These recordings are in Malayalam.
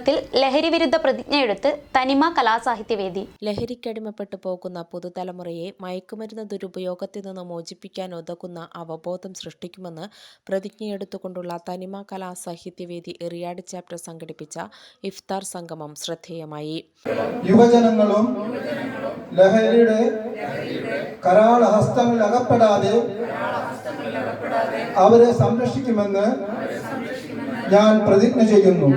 സംഗമത്തിൽ ലഹരിവിരുദ്ധ പ്രതിജ്ഞയെടുത്ത് തനിമ കലാസാഹിത്യവേദി ലഹരിക്കടിമപ്പെട്ടു പോകുന്ന പുതുതലമുറയെ മയക്കുമരുന്ന് ദുരുപയോഗത്തിൽ നിന്ന് മോചിപ്പിക്കാൻ ഉതകുന്ന അവബോധം സൃഷ്ടിക്കുമെന്ന് പ്രതിജ്ഞയെടുത്തുകൊണ്ടുള്ള തനിമ കലാസാഹിത്യവേദി എറിയാട് ചാപ്റ്റർ സംഘടിപ്പിച്ച ഇഫ്താർ സംഗമം ശ്രദ്ധേയമായി യുവജനങ്ങളും ലഹരിയുടെ കരാള ഹസ്തങ്ങളിൽ അകപ്പെടാതെ അവരെ സംരക്ഷിക്കുമെന്ന് ഞാൻ പ്രതിജ്ഞ ചെയ്യുന്നു.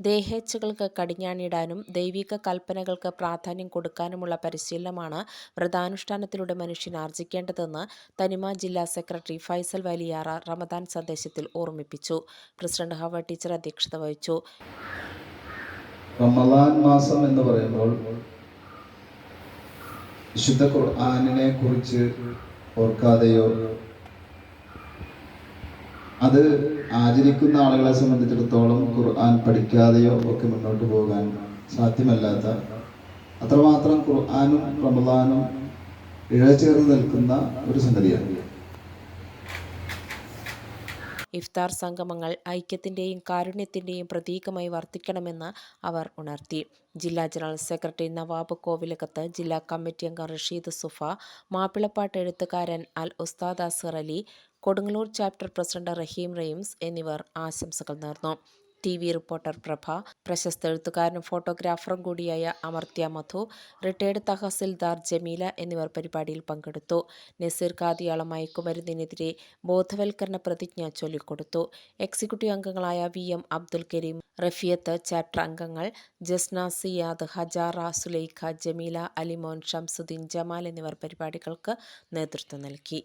ദേഹേച്ഛകൾക്ക് കടിഞ്ഞാണിടാനും ദൈവിക കൽപ്പനകൾക്ക് പ്രാധാന്യം കൊടുക്കാനുമുള്ള പരിശീലനമാണ് വ്രതാനുഷ്ഠാനത്തിലൂടെ മനുഷ്യൻ ആർജിക്കേണ്ടതെന്ന് തനിമ ജില്ലാ സെക്രട്ടറി ഫൈസൽ വലിയാറ റമദാൻ സന്ദേശത്തിൽ ഓർമ്മിപ്പിച്ചു. പ്രസിഡന്റ് ഹവ ടീച്ചർ അധ്യക്ഷത വഹിച്ചു. റമദാൻ മാസം എന്ന് പറയുമ്പോൾ വിശുദ്ധ ഖുർആാനിനെ കുറിച്ച് ഓർക്കാതെയോ അത് ആചരിക്കുന്ന ആളുകളെ സംബന്ധിച്ചിടത്തോളം ഖുർആൻ പഠിക്കാതെയോ ഒക്കെ മുന്നോട്ട് പോകാൻ സാധ്യമല്ലാത്ത അത്രമാത്രം ഖുർആാനും റമദാനും ഇഴചേർന്ന് നിൽക്കുന്ന ഒരു സംഗതിയാണ്. ഇഫ്താർ സംഗമങ്ങൾ ഐക്യത്തിന്റെയും കാരുണ്യത്തിന്റെയും പ്രതീകമായി വർത്തിക്കണമെന്ന് അവർ ഉണർത്തി. ജില്ലാ ജനറൽ സെക്രട്ടറി നവാബ് കോവിലകത്ത് ജില്ലാ കമ്മിറ്റി അംഗം റഷീദ് സുഫ മാപ്പിളപ്പാട്ട് എഴുത്തുകാരൻ അൽ ഉസ്താദ് അസർ അലി കൊടുങ്ങല്ലൂർ ചാപ്റ്റർ പ്രസിഡന്റ് റഹീം റെയിംസ് എന്നിവർ ആശംസകൾ നേർന്നു. ടി വി റിപ്പോർട്ടർ പ്രഭ പ്രശസ്ത എഴുത്തുകാരനും ഫോട്ടോഗ്രാഫറും കൂടിയായ അമർത്യ മധു റിട്ടയർഡ് തഹസിൽദാർ ജമീല എന്നിവർ പരിപാടിയിൽ പങ്കെടുത്തു. നസീർ കാദിയാള മയക്കുമരുന്നിനെതിരെ ബോധവൽക്കരണ പ്രതിജ്ഞ ചൊല്ലിക്കൊടുത്തു. എക്സിക്യൂട്ടീവ് അംഗങ്ങളായ V M Abdul Karim Rafiyath chapter അംഗങ്ങൾ ജസ്ന സിയാദ് ഹജാറ സുലൈഖ ജമീല അലിമോൻ ഷംസുദ്ദീൻ ജമാൽ എന്നിവർ പരിപാടികൾക്ക് നേതൃത്വം നൽകി.